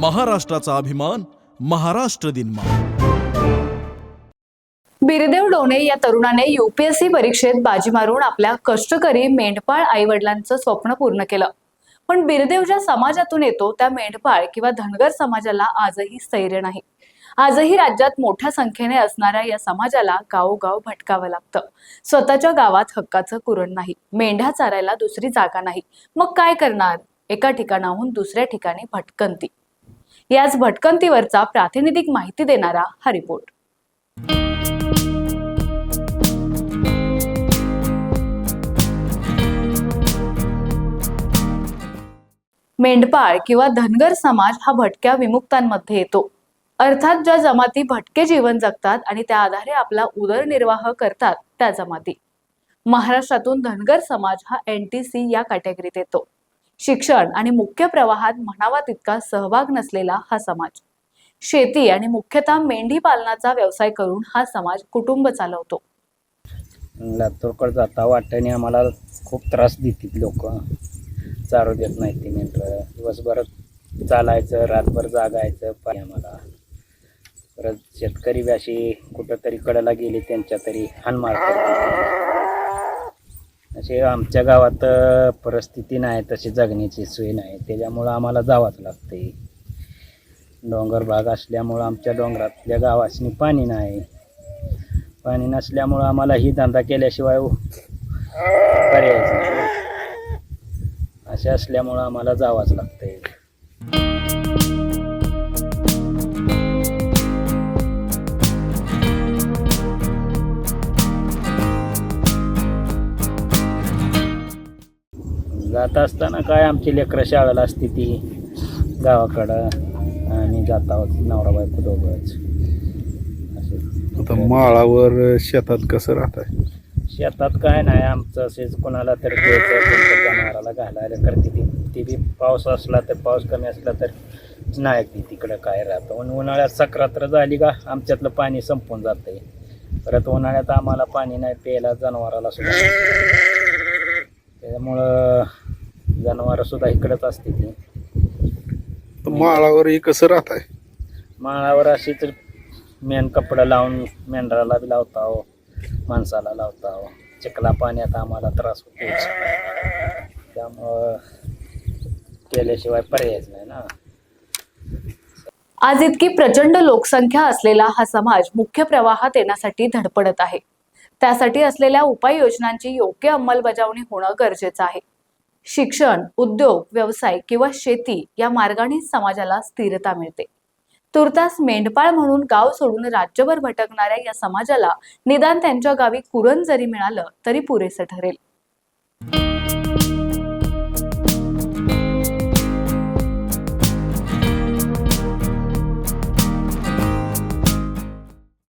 महाराष्ट्राचा अभिमान महाराष्ट्र दिन बिरदेव डोणे या तरुणाने युपीएससी परीक्षेत बाजी मारून आपल्या कष्टकरी मेंढपाळ आई वडिलांचं स्वप्न पूर्ण केलं. पण बिरदेव ज्या समाजातून येतो त्या मेंढपाळ किंवा धनगर समाजाला आजही स्थैर्य नाही. आजही राज्यात मोठ्या संख्येने असणाऱ्या या समाजाला गावोगाव भटकावं लागतं. स्वतःच्या गावात हक्काचं कुरण नाही. मेंढ्या चारायला दुसरी जागा नाही. मग काय करणार? एका ठिकाणाहून दुसऱ्या ठिकाणी भटकंती. याच भटकंतीवरचा प्रातिनिधिक माहिती देणारा हा रिपोर्ट. मेंढपाळ किंवा धनगर समाज हा भटक्या विमुक्तांमध्ये येतो. अर्थात ज्या जमाती भटके जीवन जगतात आणि त्या आधारे आपला उदरनिर्वाह करतात त्या जमाती. महाराष्ट्रातून धनगर समाज हा एन टी सी या कॅटेगरीत येतो. शिक्षण आणि मुख्य प्रवाहात म्हणावा तितका सहभाग नसलेला हा समाज. शेती आणि मुख्यतः मेंढी पालनाचा व्यवसाय करून हा समाज कुटुंब चालवतो. लातूरकडे जाता वाटणे आम्हाला खूप त्रास देतील लोक. चारू देत नाहीत ते मेंढरं. दिवसभर चालायचं रातभर जागायचं पाणी आम्हाला. परत शेतकरी व्याशी अशी कुठंतरी कडेला गेली त्यांच्या तरी हानमार असे आमच्या गावात परिस्थिती नाही तशी जगण्याची सोय नाही. त्याच्यामुळं आम्हाला जावंच लागते डोंगर भाग असल्यामुळं आमच्या डोंगरातल्या गावासनी पाणी नाही. पाणी नसल्यामुळं आम्हाला ही धंदा केल्याशिवाय पर्यायच नाही. असे असल्यामुळं आम्हाला जावंच लागतंय. जात असताना काय आमची लेकरं शाळेला असते ती? गावाकडं. आणि जात आहोत नवरा बायको दोघंच. असे. आता माळावर शेतात कसं राहत आहे शेतात काय नाही. आमचं असेच कोणाला तर द्यायचं कोणत्या जनावराला घालायला करते ती. ती बी पाऊस असला तर पाऊस कमी असला तर नाही ती तिकडं काय राहतं. आणि उन्हाळ्यात सक्रात्र झाली का आमच्यातलं पाणी संपून जातंय. परत उन्हाळ्यात आम्हाला पाणी नाही प्यायला जनावराला सुद्धा त्याच्यामुळं जनावरं सुद्धा इकडंच असते ती. तर माळावर हे कसं राहत आहे? माळावर अशीच मेन कपडं लावून मेंढराला बी लावता हो माणसाला लावता हो. चिखला पाण्यात आम्हाला त्रास होतोच त्यामुळं केल्याशिवाय पर्यायच नाही ना. आज इतकी प्रचंड लोकसंख्या असलेला हा समाज मुख्य प्रवाहात येण्यासाठी धडपडत आहे. त्यासाठी असलेल्या उपाययोजनांची योग्य अंमलबजावणी होणं गरजेचं आहे. शिक्षण उद्योग व्यवसाय किंवा शेती या मार्गाने समाजाला स्थिरता मिळते. तुर्तास मेंढपाळ म्हणून गाव सोडून राज्यभर भटकणाऱ्या या समाजाला निदान त्यांच्या गावी कुरण जरी मिळालं तरी पुरेसं ठरेल.